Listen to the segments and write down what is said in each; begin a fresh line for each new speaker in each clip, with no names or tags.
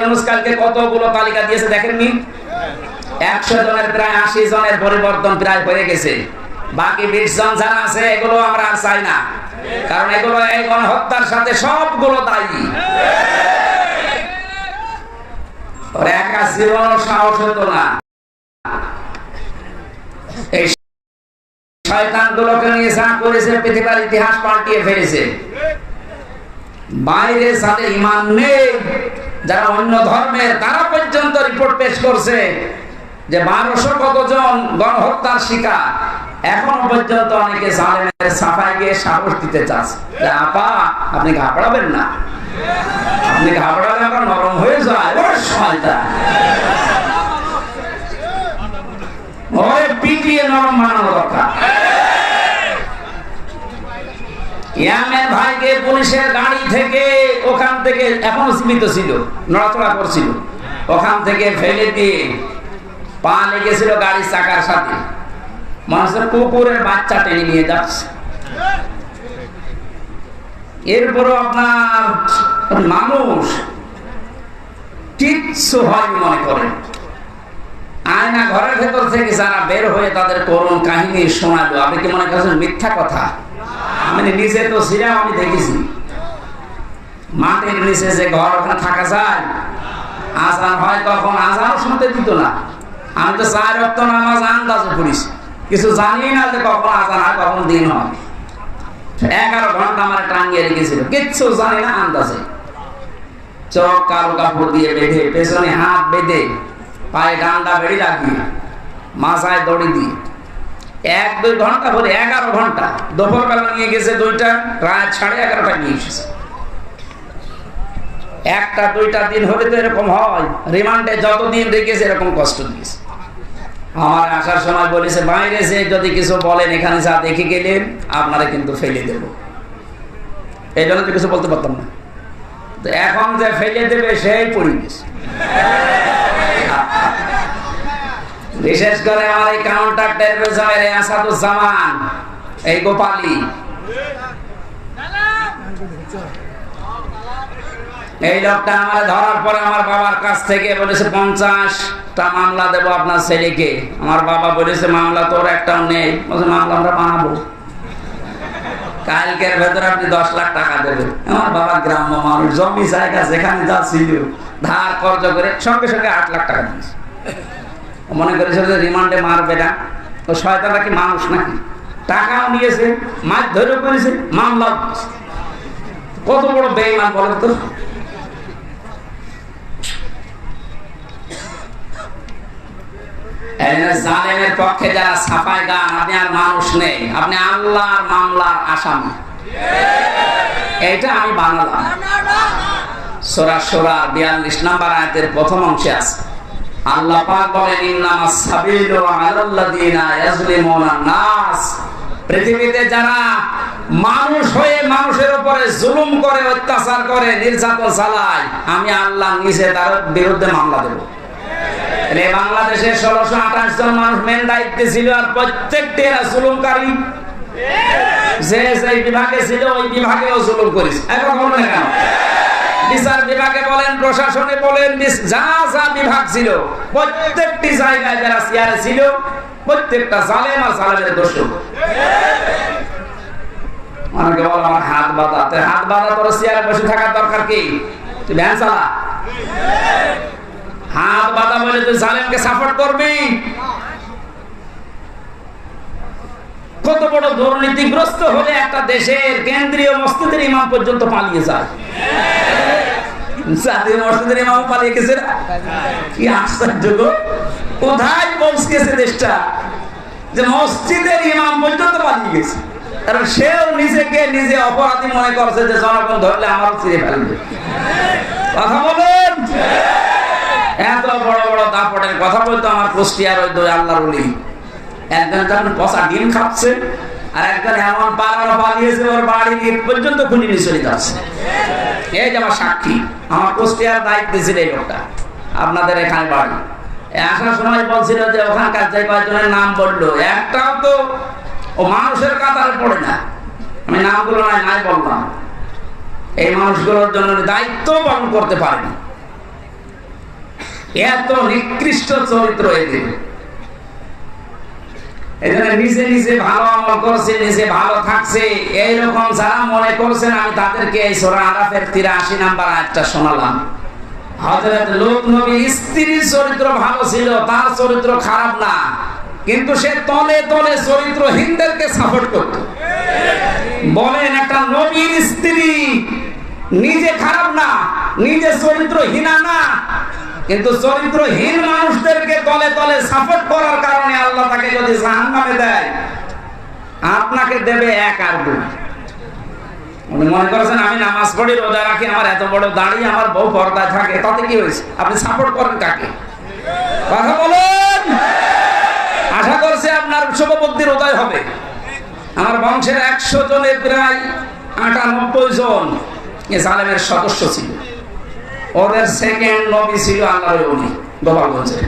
ইউনুস কালকে কতগুলো তালিকা দিয়েছে দেখেননি? একশো জনের প্রায় আশি জনের পরিবর্তন প্রায় হয়ে গেছে। বাকি বিশ জন যারা আছে, এগুলো আমরা আর চাই না। কারণ এগুলো সাথে সবগুলো দায়ী। একা সাহস হতো না। পৃথিবীর ইতিহাস পাল্টিয়ে ফেলেছে। বাইরে সাথে ইমান নেই যারা অন্য ধর্মের, তারা পর্যন্ত রিপোর্ট পেশ করছে যে বারোশো কতজন গণহত্যার শিকার। এখনও পর্যন্ত অনেকে জালেমের সাফাই গিয়ে সাহস দিতে যে আপা, আপনি ঘাবড়াবেন না। আপনি ঘাবড়ালে আমরা নরম হয়ে যায়। ওর পিটিয়ে নরম বানানো দরকার ইয়ামের ভাইকে পুলিশের গাড়ি থেকে ওখান থেকে এখনও সীমিত ছিল, নড়াচড়া করছিল। ওখান থেকে ফেলে দিয়ে পা লেগেছিল গাড়ির চাকার সাথে। মানুষের কুকুরের বাচ্চা টেনে নিয়ে যাচ্ছে। এরপরও আপনার মানুষ কিচ্ছু হয় মনে করেন আয়না ঘরের ভেতর থেকে যারা বের হয়ে তাদের করুণ কাহিনী শোনালো, আপনি কি মনে করছেন মিথ্যা কথা? আমি নিজে তো ছিলাম, আমি দেখেছি। মাটির নিচে যে ঘর ওখানে থাকা যায়, আজান হয় তখন আজানও শুনতে দিত না। আমি তো চার রক্ত নামাজ আন্দাজে পড়িছি কিছু জানি না যে কখন আজান হয়, কখন দিন হয়। এগারো ঘণ্টা আমার টাঙ্গিয়ে রেখেছিল, কিচ্ছু জানি না আন্দাজে। চোখ কালো কাপড় দিয়ে বেঁধে, পেছনে হাত বেঁধে, পায়ে ডান্ডা বেড়ে লাগিয়ে, মাথায় দড়ি দিয়ে এক দুই ঘণ্টা পরে এগারো ঘণ্টা। দুপুর নিয়ে গেছে দুইটা, রাত সাড়ে এগারোটায় নিয়ে এসেছে। একটা, দুইটা দিন হলে তো এরকম হয়। রিমান্ডে যতদিন রেখেছে এরকম কষ্ট দিয়েছে। আমার আসার সময় বলেছে, বাইরে যে যদি কিছু বলেন, এখানে যা দেখে গেলেন, আপনারা কিন্তু ফেলে দেব। এই জন্য তো কিছু বলতে পারতাম না। তো এখন যে ফেলে দেবে, সেই পরিবেশ। বিশেষ করে আমার এই কাউন্টার টেরোরিজমের আসাদুজ্জামান। এই গোপালী। এই লোকটা আমার ধরার পরে আমার বাবার কাছ থেকে বলেছে পঞ্চাশটা মামলা দেবো আপনার ছেলেকে। আমার বাবা বলেছে, মামলা তোর একটাও নেই। বলছে, মামলা আমরা বানাবো। কালকের ভেতরে আপনি দশ লাখ টাকা দেবেন। আমার বাবা গ্রাম্য মানুষ, জমি, জায়গা যেখানে যা ছিল, ধার কর্জ করে সঙ্গে সঙ্গে আট লাখ টাকা দিয়েছে। মনে করেছিল যে রিমান্ডে মারবে না। ও শয়তানটা কি মানুষ নাকি? টাকাও নিয়েছে, মাছ ধরে করেছে মামলা কত বড় বেইমান বলে তো? আমি বানালাম। সোরা সোরা বিয়াল্লিশ নাম্বার আয়তের প্রথম অংশে আছে। আল্লাহ পাক বলেন ইন্নামাস সাবিলু আলাল্লাযিনা ইয়াজলিমুনা নাস। পৃথিবীতে যারা মানুষ হয়ে মানুষের উপরে জুলুম করে, অত্যাচার করে, নির্যাতন চালায়, আমি আল্লাহ নিজে তার বিরুদ্ধে মামলা দেব। বাংলাদেশে ষোলোশো আঠাশ জন মানুষ মেন দায়িত্বে ছিল আর প্রত্যেকটি এরা জুলুমকারী। যে যে বিভাগে ছিল, ওই বিভাগেও জুলুম করিস এখন বলুন না কেন? বিচার বিভাগে বলেন, প্রশাসনে বলেন যা যা বিভাগ ছিল, প্রত্যেকটি জায়গায় যারা চেয়ারে ছিল, প্রত্যেকটা জালেম আর জালেমের দোষ অনেকে বল আমার হাত বাঁধা। হাত বাঁধা কত বড় দুর্নীতিগ্রস্ত হলে একটা দেশের কেন্দ্রীয় মসজিদের ইমাম পর্যন্ত পালিয়ে যায়। গেছে কারণ নিজেকে নিজে অপরাধী মনে করছে যে ধরলে আমার কথা এত বড় বড় কথা বলতো আমার কুষ্টিয়ার ওই দুই আল্লাহর আপনাদের এখানে বাড়ি। আসার সময় বলছিল যে ওখানকার যে কয়েকজনের নাম বলল, একটাও তো ও মানুষের কাতারে পড়ে না। আমি নামগুলো নাই বললাম। এই মানুষগুলোর জন্য দায়িত্ব পালন করতে পারেনি। এত নিকৃষ্ট চরিত্র এদের। নিজে নিজে ভালো আমল করছে, নিজে ভালো থাকছে। এইরকম যারা মনে করছেন, আমি তাদেরকে এই আরাফের তিরাশি নাম্বার আয়াতটা শোনালাম। হযরত স্ত্রীর চরিত্র ভালো ছিল, তার চরিত্র খারাপ না। কিন্তু সে তলে তলে চরিত্রহীনদেরকে সাপোর্ট করত। বলেন, একটা নবীর স্ত্রী নিজে খারাপ না, নিজে চরিত্রহীনা না। কিন্তু চরিত্রহীন মানুষদেরকে তলে তলে সাপোর্ট করার কারণে আল্লাহ তাকে যদি জাহান্নামে দেয়, আপনাকে দেবে এক আর দুই। উনি মনে করেছেন, আমি নামাজ পড়ি, রোজা রাখি, আমার এত বড় দাড়ি, আমার বউ পর্দায় থাকে, তাতে কি হয়েছে? আপনি সাপোর্ট করেন কাকে? কথা বলেন! আশা করছে আপনার শুভবুদ্ধির উদয় হবে। আমার বংশের একশো জনের প্রায় আটানব্বই জন এ জালেমের সদস্য ছিল। ওদের সেকেন্ড নবী ছিল আল্লাহর উনি গোপালগঞ্জে।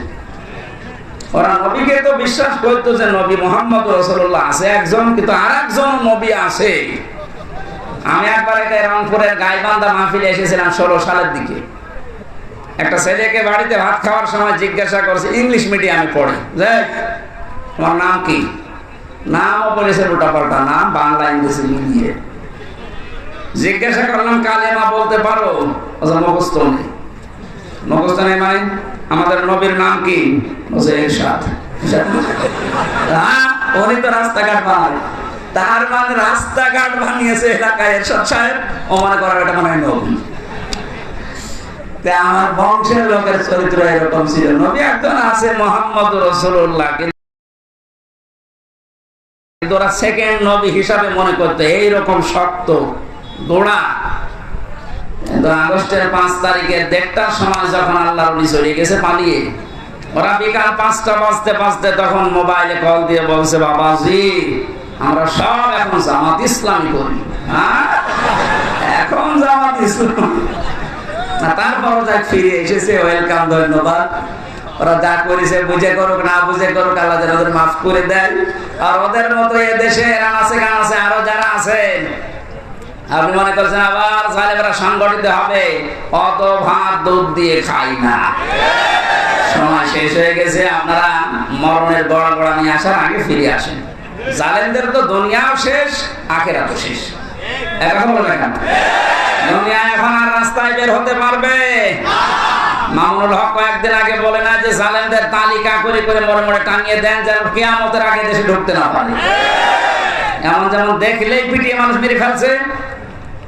ওরা নবীকে তো বিশ্বাস করতো যে নবী মোহাম্মদ রসুল্লাহ আছে, একজন কিন্তু আর একজন নবী আছে। আমি একবার এটা রংপুরের গাইবান্ধা মাহফিলে এসেছিলাম ষোলো সালের দিকে। একটা ছেলেকে বাড়িতে ভাত খাওয়ার সময় জিজ্ঞাসা করছে, ইংলিশ মিডিয়ামে পড়ে? যাই তোমার নাম কি? নামও বলেছে উল্টা পাল্টা, নাম বাংলা, ইংরেজি মিলিয়ে। জিজ্ঞাসা করলাম, কালেমা বলতে পারো? মানে আমাদের নবীর নাম কি? হ্যাঁ, রাস্তাঘাট তার মানে রাস্তাঘাট বানিয়েছে এলাকায় এরশাদ সাহেব ও মনে করার এটা মনে আমার বংশের লোকের চরিত্র এরকম ছিল। নবী একজন আছে মোহাম্মদ রসুল্লাহ ওরা সেকেন্ড নবী হিসাবে মনে করতে এইরকম শক্ত গোড়া আগস্টের পাঁচ দেড়টার সময় যখন গেছে পালিয়ে, ওরা বিকাল পাঁচটা তখন মোবাইলে কল দিয়ে বলছে আমরা সব এখন জামাত করি। হ্যাঁ? এখন জামাত ইসলাম। ফিরে এসেছে, ওয়েলকাম, ধন্যবাদ। ওরা যা করেছে, বুঝে করুক, না বুঝে করুক, আল্লাহ যেন ওদের মাফ করে দেয়। আর ওদের মতো এ দেশে আছে গান আছে আরও যারা আছেন আপনি মনে করছেন আবার সাহেবরা সংগঠিত হবে? অত ভাত দুধ দিয়ে খাই না। সময় শেষ হয়ে গেছে, আপনারা মরণের গড়া গড়া নিয়ে আসার আগে ফিরে আসেন। জালেমদের তো দুনিয়াও শেষ আখেরা তো শেষ এখন বলে কেন? দুনিয়া এখন আর রাস্তায় বের হতে পারবে। মামুনুল হক কয়েকদিন আগে বলে না যে, জালেমদের তালিকা করে করে মরে টাঙিয়ে দেন যেন কেয়ামতের আগে দেশে ঢুকতে না পারে। এমন যেমন দেখলেই পিটিয়ে মানুষ মেরে ফেলছে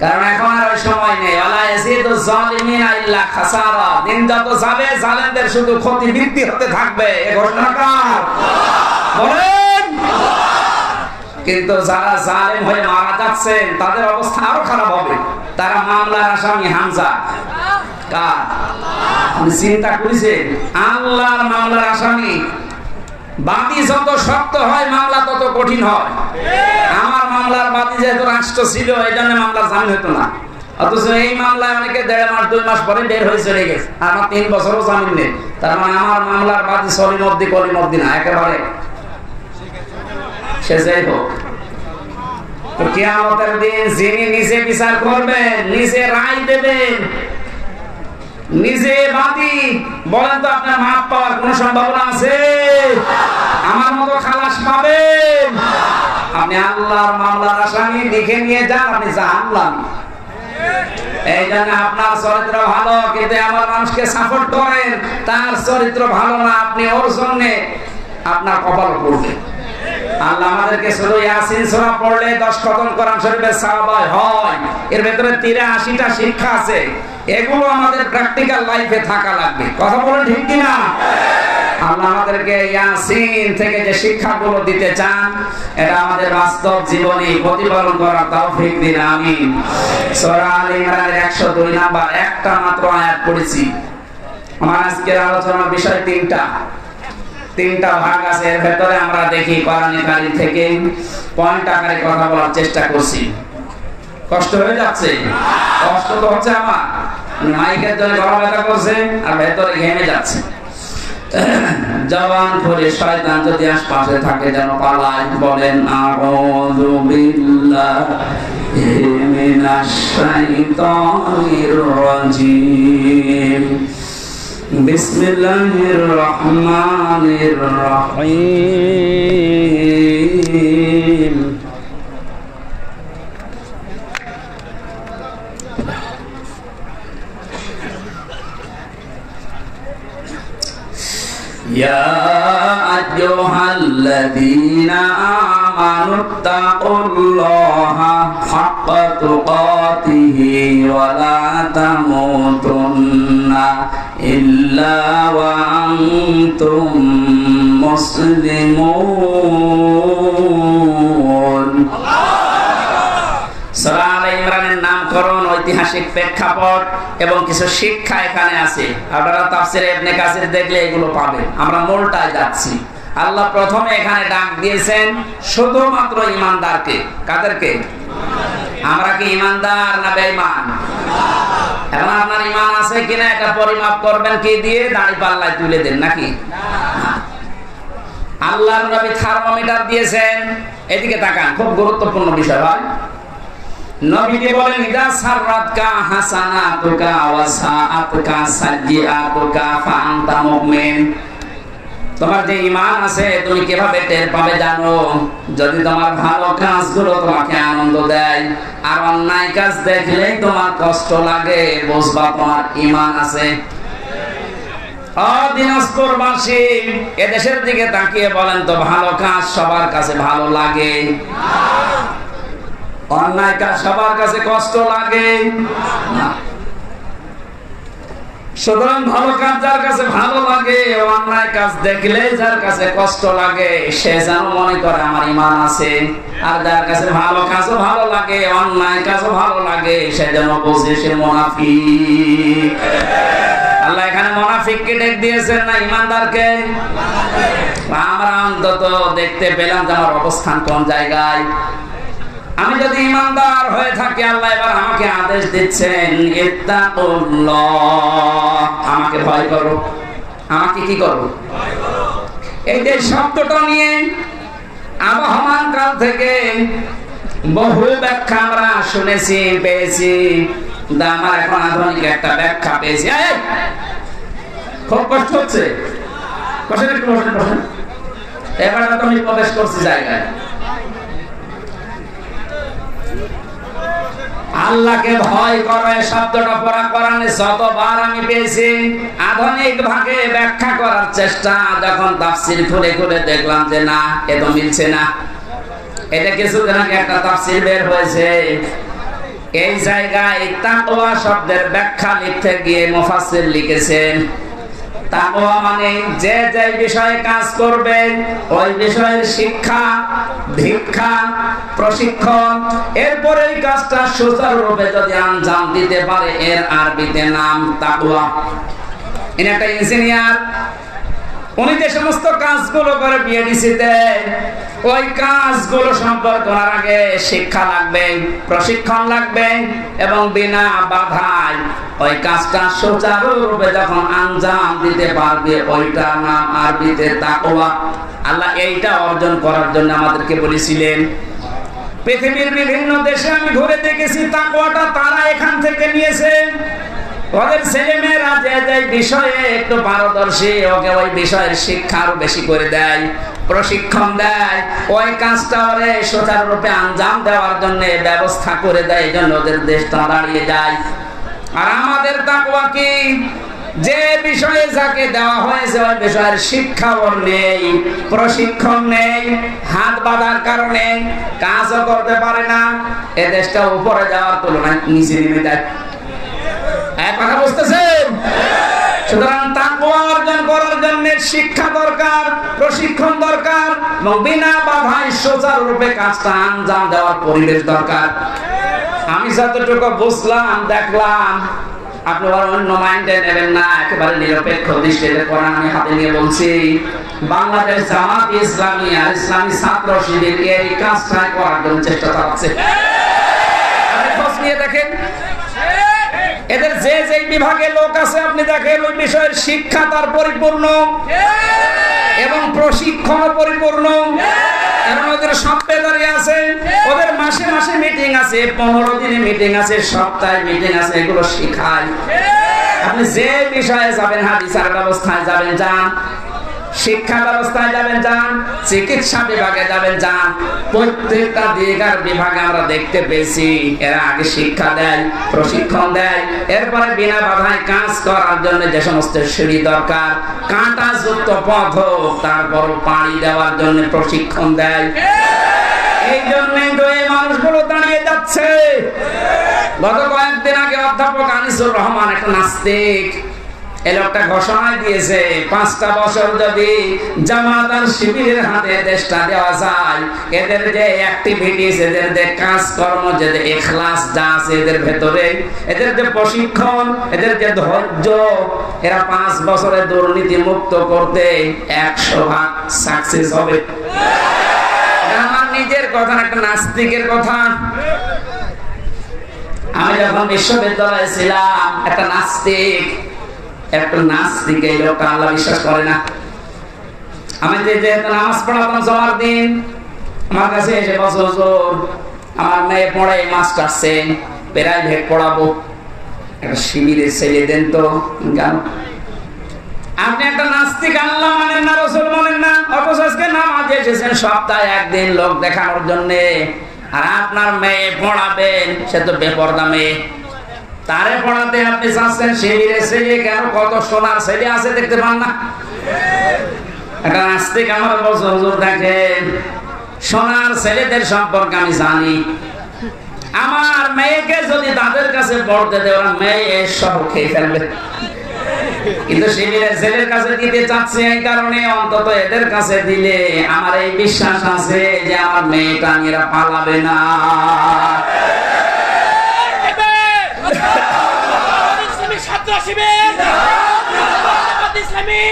কারণ এখন আর ওই সময় নেই। ওয়ালা ইয়াজিদু যালিমিনা ইল্লা খাসারা। দিন যত যাবে, জালেমদের শুধু ক্ষতি বৃদ্ধি হতে থাকবে। এ ঘটনা কার? বলেন। কিন্তু যারা জালেম হয়ে মারা যাচ্ছেন, তাদের অবস্থা আরও খারাপ হবে। তারা মামলার আসামি হামজা। কার? চিন্তা করেছেন আল্লাহর মামলার আসামি বাদী যত শক্ত হয়, মামলা তত কঠিন হয়। আমার মামলার বাদী যেহেতু রাষ্ট্র ছিল, এই জন্য মামলার জামিন হতো না। অথচ এই মামলায় অনেকে দেড় মাস, দুই মাস পরে বের হয়ে চলে গেছে। আমার তিন বছরও জামিন নেই। তার মানে আমার মামলার বাদী সলিমদ্দি কলিমদ্দি না, একেবারে। সে যাই হোক। তো কেয়ামতের দিন যিনি নিজে বিচার করবেন, নিজে রায় দেবেন, নিজে বাদী বলেন তো আপনার মাপ পাওয়ার কোন সম্ভাবনা আছে? আমার মতো খালাস পাবেন? আপনি আল্লাহর মামলার আসামি লিখে নিয়ে যান, আপনি জানলাম এই জন্য আপনার চরিত্র ভালো, কিন্তু আমার মানুষকে সাপোর্ট করেন, তার চরিত্র ভালো না, আপনি ওর জন্য আপনার কপাল পড়বে। আল্লাহ আমাদেরকে শুধু ইয়াসিন সূরা পড়লে 10 খতম কোরআন শরীফের সাহাবায় হয়। এর ভেতরে 83টা শিক্ষা আছে। এগুলো আমাদের প্র্যাকটিক্যাল লাইফে থাকা লাগবে। কথা বলেন ঠিক কি না আল্লাহ আমাদেরকে ইয়াসিন থেকে যে শিক্ষাগুলো দিতে চান, এটা আমাদের বাস্তব জীবনে প্রতিপালন করার তৌফিক দিন, আমিন। সূরা আল ইমরানের 102 নাম্বার, একটা মাত্র আয়াত পড়েছি। আমার আজকের আলোচনার বিষয় তিনটা। তিনটা ভাগ আছে, এর ভেতরে আমরা দেখি কোরআনে কারিম থেকে পয়েন্ট আকারে কথা বলার চেষ্টা করছি। কষ্ট হয়ে যাচ্ছে? কষ্ট তো হচ্ছে আমার। মাইকের জন্য গলা ব্যথা করছে আর ভেতরে ঘেমে যাচ্ছে। জবান শয়তান যদি আশপাশে থাকে যেন পালায় বলেন, আউযু বিল্লাহি মিনাশ শাইতানির রাজিম বিসমিল্লাহির রহমানির রহিম يا أيها الذين آمنوا اتقوا الله حق تقاته ولا تموتن إلا وأنتم مسلمون سورة آل عمران নাম নামকরণ ঐতিহাসিক প্রেক্ষাপট এবং কিছু শিক্ষা এখানে আছে। আপনারা তাফসিরে ইবনে কাসির দেখলে এগুলো পাবেন। আমরা মূলটায় যাচ্ছি। আল্লাহ প্রথমে এখানে ডাক দিয়েছেন, শুধুমাত্র ইমানদারকে। কাদেরকে? আমরা কি ইমানদার না বেঈমান? এখন আপনার ইমান আছে কিনা এটা পরিমাপ করবেন কি দিয়ে? দাড়ি পাল্লায় তুলে দেন, নাকি? আল্লাহর নবী থার্মোমিটার দিয়েছেন। এদিকে তাকান, খুব গুরুত্বপূর্ণ বিষয়, ভাই। নবীকে বলেন, ইদা সাররাতকা হাসানাতুকা ওয়া সাআতুকা মুমিন। তোমার যে ঈমান আছে, তুমি কীভাবে টের পাবে জানো? যদি তোমার ভালো কাজগুলো তোমাকে আনন্দ দেয়, আর অন্যায় কাজ দেখলেই তোমার কষ্ট লাগে, বুঝবা তোমার আছে। এদেশের দিকে তাকিয়ে বলেন তো, ভালো কাজ সবার কাছে ভালো লাগে। অন্যায় কাজ সবার কাছে কষ্ট লাগে। সুতরাং ভালো কাজ যার কাছে ভালো লাগে, অন্যায় কাজ দেখলে যার কাছে কষ্ট লাগে, সে যেন মনে করে আমার ইমান আছে। আর যার কাছে ভালো কাজও ভালো লাগে, অন্যায় কাজও ভালো লাগে, সে যেন সে আল্লাহ এখানে ডেক দিয়েছেন না ইমানদারকে? আমরা অন্তত দেখতে পেলাম যে আমার অবস্থান কোন জায়গায়। আমি যদি ইমানদার হয়ে থাকি, আল্লাহ এবার আমাকে আদেশ দিচ্ছেন আমাকে ভয় করো। আমাকে কি করো? এই যে শব্দটা নিয়ে আবহমান কাল থেকে বহু ব্যাখ্যা আমরা শুনেছি, পেয়েছি। আমার এখন আধুনিক একটা ব্যাখ্যা পেয়েছি। খুব কষ্ট হচ্ছে। এবার আমি প্রবেশ করছি জায়গায়। আল্লাহকে ভয় করে শব্দটা পড়া কোরআনে যতবার আমি পেয়েছি, আধুনিক ভাগে ব্যাখ্যা করার চেষ্টা, যখন তাফসির খুলে খুলে দেখলাম যে না, এ তো মিলছে না। এটা কিছুদিন আগে একটা তাফসির বের হয়েছে। এই জায়গায় তাকওয়া শব্দের ব্যাখ্যা লিখতে গিয়ে মুফাসসির লিখেছেন তাকওয়া মানে যে যে বিষয়ে কাজ করবে, ওই বিষয়ের শিক্ষা, ভিক্ষা, প্রশিক্ষণ, এরপরে এই কাজটা সুচারুরূপে যদি আঞ্জাম দিতে পারে, এর আরবিতে নাম তাকওয়া। ইনি একটা ইঞ্জিনিয়ার উনি যে সমস্ত কাজগুলো করে বিএডিসিতে ওই কাজগুলো সম্পর্ক করার আগে শিক্ষা লাগবে, প্রশিক্ষণ লাগবে এবং বিনা বাধায় ওই কাজটা সুচারুরূপে যখন আঞ্জাম দিতে পারবে ওইটার নাম আরবিতে তাকওয়া আল্লাহ এইটা অর্জন করার জন্য আমাদেরকে বলেছিলেন। পৃথিবীর বিভিন্ন দেশে আমি ঘুরে দেখেছি, তাকওয়াটা তারা এখান থেকে নিয়েছে। ওদের ছেলে মেয়েরা যে যে বিষয়ে একটু পারদর্শী, ওকে ওই বিষয়ের শিক্ষা আরও বেশি করে দেয়, প্রশিক্ষণ দেয়, ওই কাজটা ওরে সুচারুরূপে আঞ্জাম দেওয়ার জন্য ব্যবস্থা করে দেয়, এই জন্য ওদের দেশটা দাঁড়িয়ে যায়। আর আমাদের তাকওয়া কি? যে বিষয়ে যাকে দেওয়া হয়েছে, ওই বিষয়ের শিক্ষা ওর নেই, প্রশিক্ষণ নেই, হাত বাঁধার কারণে কাজও করতে পারে না, এ দেশটা উপরে যাওয়ার তুলনায় নিচে নেমে যায়। কথা বুঝতেছেন? কাজটা আমি যতটুকু বুঝলাম, দেখলাম আপনি অন্য মাইন্ডে নেবেন না, একেবারে নিরপেক্ষ দৃষ্টিতে আমি হাতে নিয়ে বলছি, বাংলাদেশ জামাত ইসলামী আর ইসলামী ছাত্র শিবির এই কাজটাই করার জন্য চেষ্টা চালাচ্ছে। দেখেন। এদের যে যে বিভাগে লোক আছে আপনি দেখেন ওই বিষয়ের শিক্ষা তার পরিপূর্ণ। এবং প্রশিক্ষণ পরিপূর্ণ। এবং ওদের সভ্যতারি আছে। ওদের মাসে মাসে মিটিং আছে পনেরো দিনে মিটিং আছে সপ্তাহে মিটিং আছে এগুলো শিখায়। আপনি যে বিষয়ে যাবেন হাদিসার ব্যবস্থায় যাবেন যান। শিক্ষা ব্যবস্থায় যাবেন যান, চিকিৎসা বিভাগে যাবেন যান। প্রত্যেকটা দিকার বিভাগে আমরা দেখতে পেয়েছি, এরা আগে শিক্ষা দেয়, প্রশিক্ষণ দেয়, এরপরে বিনা বাধায় কাজ করার জন্য যে সমস্ত সিঁড়ি দরকার কাঁটা যুক্ত পথ হোক, তারপর পানি দেওয়ার জন্য প্রশিক্ষণ দেয়। এই জন্যই তো এই মানুষগুলো দাঁড়িয়ে যাচ্ছে। গত কয়েকদিন আগে অধ্যাপক আনিসুর রহমান, একটা নাস্তিক লোকটা ঘোষণা দিয়েছে, পাঁচটা বছর যদি জামাত আর শিবিরের হাতে দেশটা দেওয়া যায়, এদের যে অ্যাক্টিভিটিস এদের যে কাজকর্ম, যে এখলাস যা আছে এদের ভেতরে, এদের যে প্রশিক্ষণ, এদের যে ধৈর্য, এরা পাঁচ বছরে দুর্নীতি মুক্ত করতে একশো ভাগ সাকসেস হবে। আমার নিজের কথা, একটা নাস্তিকের কথা। আমি যখন বিশ্ববিদ্যালয়ে ছিলাম, একটা নাস্তিক একটা নাস্তিক এই লোকটা আল্লাহ বিশ্বাস করে না। আমি যেহেতু নামাজ পড়াতাম দিন, আমার কাছে এসে বছর আমার মেয়ে পড়ে পড়াবো। একটা শিবিরের ছেলে দেন তো কেন আপনি একটা নাস্তিক, আল্লাহ মানেন না, রসুল মানেন না। অথচ আজকে এসেছেন, সপ্তাহে একদিন লোক দেখানোর জন্য। আর আপনার মেয়ে পড়াবেন, সে তো বেপরদা মেয়ে। তারে পড়াতে আপনি চাচ্ছেন শিবিরে ছেলে কেন কত সোনার ছেলে আছে দেখতে পান না? একটা নাস্তিক আমার বছর হুজুর সোনার ছেলেদের সম্পর্কে আমি জানি। আমার মেয়েকে যদি তাদের কাছে পড়তে দেয়, ওরা মেয়ে সব খেয়ে ফেলবে। কিন্তু শিবিরের ছেলের কাছে দিতে চাচ্ছে এই কারণে অন্তত এদের কাছে দিলে আমার এই বিশ্বাস আছে যে আমার মেয়েটা এরা পালাবে না
ইসলামিক ছাত্র শিবির ইসলামী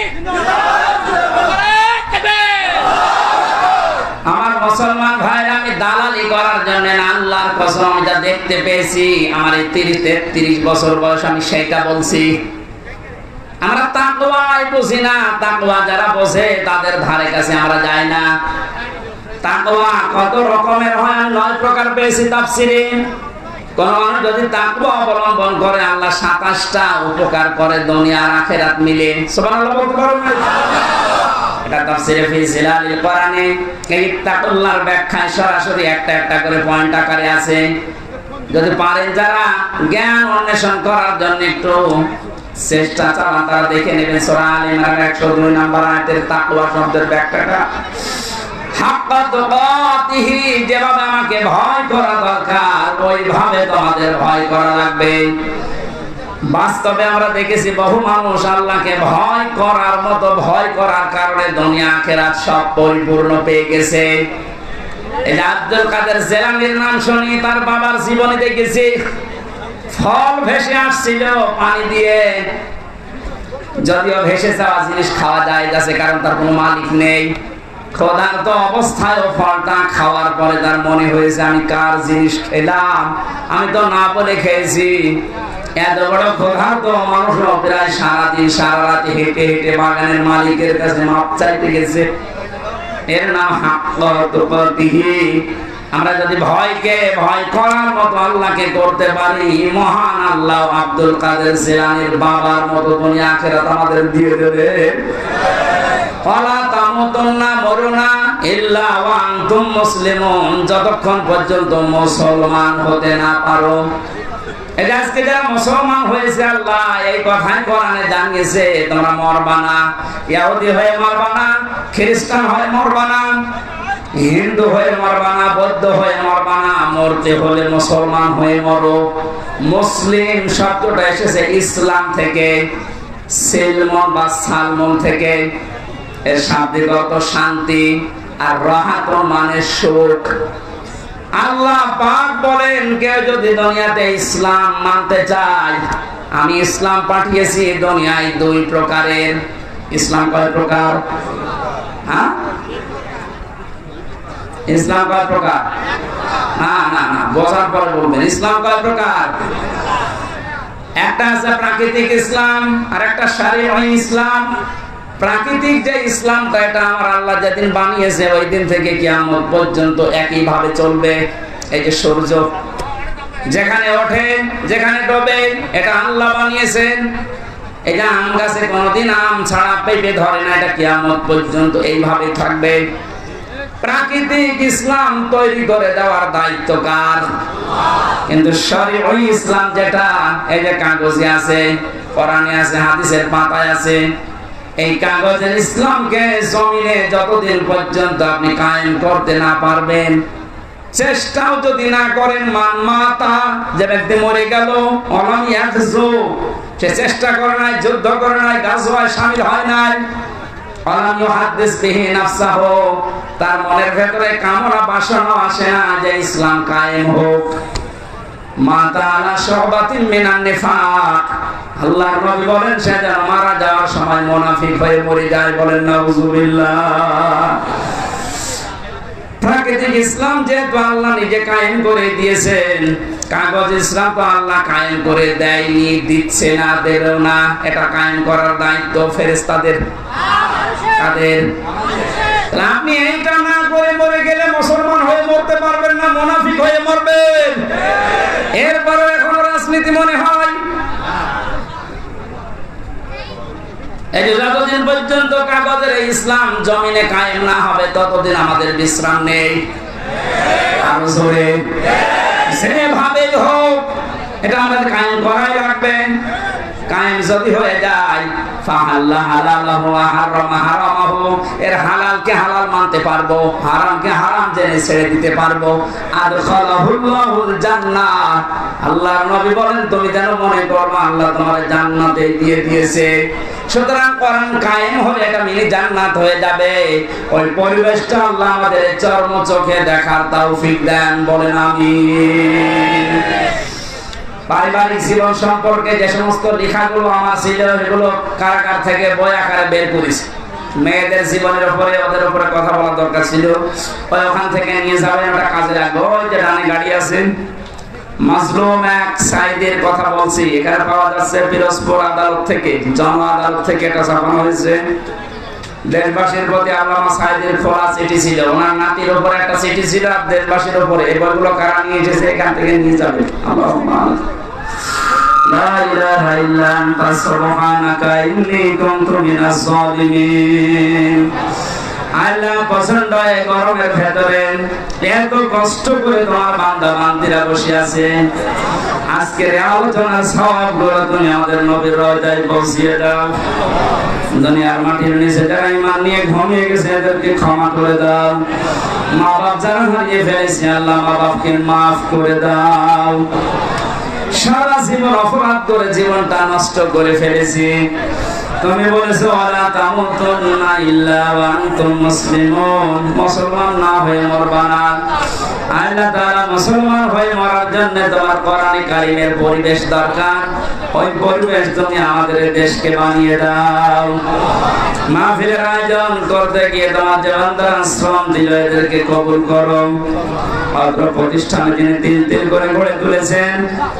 আমার মুসলমান ভাইরা, আমি দালালি করার জন্য আল্লাহর কসম যা দেখতে পেয়েছি, আমার এই তিরিশ, তেত্রিশ বছর বয়স আমি সেটা বলছি। আমরা তাকওয়াই বুঝি না, তাকওয়া যারা বোঝে তাদের ধারে কাছে আমরা যাই না। তাকওয়া কত রকমের হয় নয় প্রকার পেয়েছি তাফসিরে। কোন মানুষ যদি তাকওয়া অবলম্বন করে আল্লাহ সাতাশটা উপকার করে দুনিয়া আর আখেরাত মিলে সুবহানাল্লাহ এটা তাফসিরে ফি জিলালিল কোরআনে এই তাকুল্লাহর ব্যাখ্যায় সরাসরি একটা একটা করে পয়েন্ট আকারে আছে। যদি পারেন যারা জ্ঞান অন্বেষণ করার জন্য একটু চেষ্টা চালান, তারা দেখে নেবেন সূরা আল ইমরান 102 নম্বর আয়াতের তাকওয়া শব্দের ব্যাখ্যাটা। যেভাবে আমাকে ভয় করা দরকার, ওইভাবে তোমাদের ভয় করা লাগবে। বাস্তবে আমরা দেখেছি বহু মানুষ আল্লাহকে ভয় করার মতো, ভয় করার কারণে দুনিয়া সব পরিপূর্ণ পেয়ে গেছে। আব্দুল কাদের নাম শুনি, তার বাবার জীবনে দেখেছি। ফল ভেসে আসছিল পানি দিয়ে। যদিও ভেসে যাওয়া জিনিস খাওয়া যায় কারণ তার কোনো মালিক নেই। ক্ষুধার্ত অবস্থায় ফলটা খাওয়ার পরে তার মনে হয়েছে, আমি কার জিনিস খেলাম? আমি তো না বলে খেয়েছি। এত বড় ক্ষুধার্ত মানুষ প্রায় সারাদিন সারা রাতে হেঁটে হেঁটে বাগানের মালিকের কাছে মাপ চাইতে গেছে। এর নাম আমরা যদি ভয়কে ভয় করার মতো আল্লাহকে করতে পারি, মহান আল্লাহ আব্দুল কাদের জিলানীর বাবার মতো আখেরাত আমাদের দিয়ে দেবে। যতক্ষণ পর্যন্ত মুসলমান হতে না পারো। আজকে যারা মুসলমান হয়েছে আল্লাহ, এই কথাই কোরআনে জানিয়েছে, তোমরা ইহুদি হয়ে খ্রিস্টান হয়ে হিন্দু হয়ে মরবা না, বৌদ্ধ হয়ে মরবা না, মরতে হলে মুসলমান হয়ে মরো। মুসলিম শব্দটা এসেছে ইসলাম থেকে, সেলমন বা সালমন থেকে। এর শাব্দিক অর্থ শান্তি আর রাহাত মানে সুখ। আল্লাহ পাক বলেন, কেউ যদি দুনিয়াতে ইসলাম মানতে চায়, আমি ইসলাম পাঠিয়েছি দুনিয়ায় দুই প্রকারের। ইসলাম কয় প্রকার? ইসলাম কয় প্রকার? না না না, বোঝার পরে বলবেন। ইসলাম কয় প্রকার? একটা আছে প্রাকৃতিক ইসলাম আর একটা শারীরিক ইসলাম। প্রাকৃতিক যে ইসলামটা এটা আমার আল্লাহ যেদিন বানিয়েছে ওই দিন থেকে কিয়ামত পর্যন্ত একই ভাবে চলবে। এই যে সূর্য, যেখানে ওঠে, যেখানে ডোবে, এটা আল্লাহ বানিয়েছেন। যে আম গাছে কোনোদিন আম ছাড়া পেঁপে ধরে না, এটা কিয়ামত পর্যন্ত এইভাবে থাকবে। প্রাকৃতিক ইসলাম তৈরি করে দেওয়ার দায়িত্ব কার? কিন্তু শরীর ওই ইসলাম যেটা, এই যে কাগজে আছে, কোরআনে আছে, হাদিসের পাতায় আছে এই কাগজের ইসলামকে জমিনে যতদিন পর্যন্ত আপনি কায়েম করতে না পারবেন, চেষ্টাও যদি না করেন মান মাতা যে ব্যক্তি মরে গেল সে চেষ্টা করে নাই, যুদ্ধ করে নাই গাছওয়ায় শামিল হয় নাই। তার মনের ভেতরে কামনা বাসনা আসে না যে ইসলাম কায়েম হোক। আল্লাহর হয়ে যায় বলেন প্রাকৃতিক ইসলাম যেহেতু আল্লাহ নিজে কায়েম করে দিয়েছেন, কাগজ ইসলাম তো আল্লাহ কায়েম করে দেয়নি, দিচ্ছে না, দেবেও না। এটা কায়েম করার দায়িত্ব ফেরেস্তাদের তাদের আপনি এইটা না করে মরে গেলে মুসলমান হয়ে মরতে পারবেন না, মুনাফিক হয়ে মরবেন। এরপরে এখনও রাজনীতি মনে হয়। যতদিন পর্যন্ত কাগজের ইসলাম জমিনে কায়েম না হবে, ততদিন আমাদের বিশ্রাম নেই। আরও হোক, এটা আমাদের কায়েম করাই লাগবে। কায়েম যদি হয়ে যায়, ফাহাল্লা হালালাহু ওয়া হারামা হালাল মানতে পারব হারাম জেনে ছেড়ে দিতে পারব। আদখালাহুল্লাহুল জান্নাহ আল্লাহর নবী বলেন, তুমি যেন মনে আল্লাহ তোমার জান্নাতে দিয়ে দিয়েছে। সুতরাং কোরআন কায়েম হলে এটা জান্নাত হয়ে যাবে। ওই পরিবেশটা আল্লাহ আমাদের চর্ম চোখে দেখার তৌফিক দেন, বলেন আমিন। পারিবারিক জীবন সম্পর্কে যে সমস্ত লেখাগুলো আমার ছিল এগুলো কারাগার থেকে বই আকারে বের করেছি। মেয়েদের জীবনের উপরে, ওদের উপরে কথা বলা দরকার ছিল। ওই ওখান থেকে নিয়ে যাবেন একটা কাজে লাগবে। ওই যে ডানে গাড়ি আছে, মাজলুম এক সাইদের কথা বলছি। এখানে পাওয়া যাচ্ছে পিরোজপুর আদালত থেকে জন আদালত থেকে এটা ছাপানো হয়েছে। দেশবাসীর প্রতি আল্লামা সাইদের ফলা চিঠি ছিল। ওনার নাতির একটা চিঠি ছিল, আর দেশবাসীর উপরে কারা নিয়ে এসেছে এখান থেকে নিয়ে যাবে? ভেতরে। এত কষ্ট করে তোমার বান্দা বান্দিরা বসে আছে। আজকের এই আলোচনার সবগুলো তুমি আমাদের নবীর রয়দায় পৌঁছিয়ে দাও। দুনিয়ার মাটির নিচে যারা ইমান নিয়ে ঘুমিয়ে গেছে, এদেরকে ক্ষমা করে দাও। মা বাপ যারা হারিয়ে ফেলেছে, আল্লাহ মা বাপকে মাফ করে দাও। সারা জীবন অপরাধ করে জীবনটা নষ্ট করে ফেলেছি। তুমি বলেছ আলা তামুতুন্না ইল্লা ওয়া মুসলিমুন। মুসলমান না হয়ে মরবা না। আল্লাহ তাআলা মুসলমান হয়ে মরার জন্য তোমার কোরআনে কারিমের পরিবেশ দরকার। ওই পরিবেশ তুমি আমাদের দেশকে বানিয়ে দাও। মাহফিলের আয়োজন করতে গিয়ে তোমার যে বান্দারা শ্রম দিল, এদেরকে কবুল করো। অত্র প্রতিষ্ঠানে তিনি তিল তিল করে গড়ে তুলেছেন।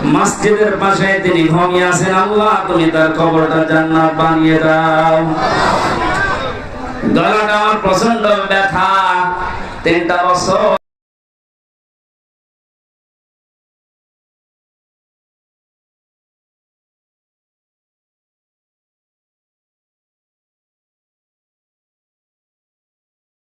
মসজিদের পাশে তিনি ঘুমিয়ে আছেন। আল্লাহ, তুমি তার কবরটা জান্নাত বানিয়ে দাও। গলাটা আমার প্রচণ্ড ব্যথা। তিনটা বছর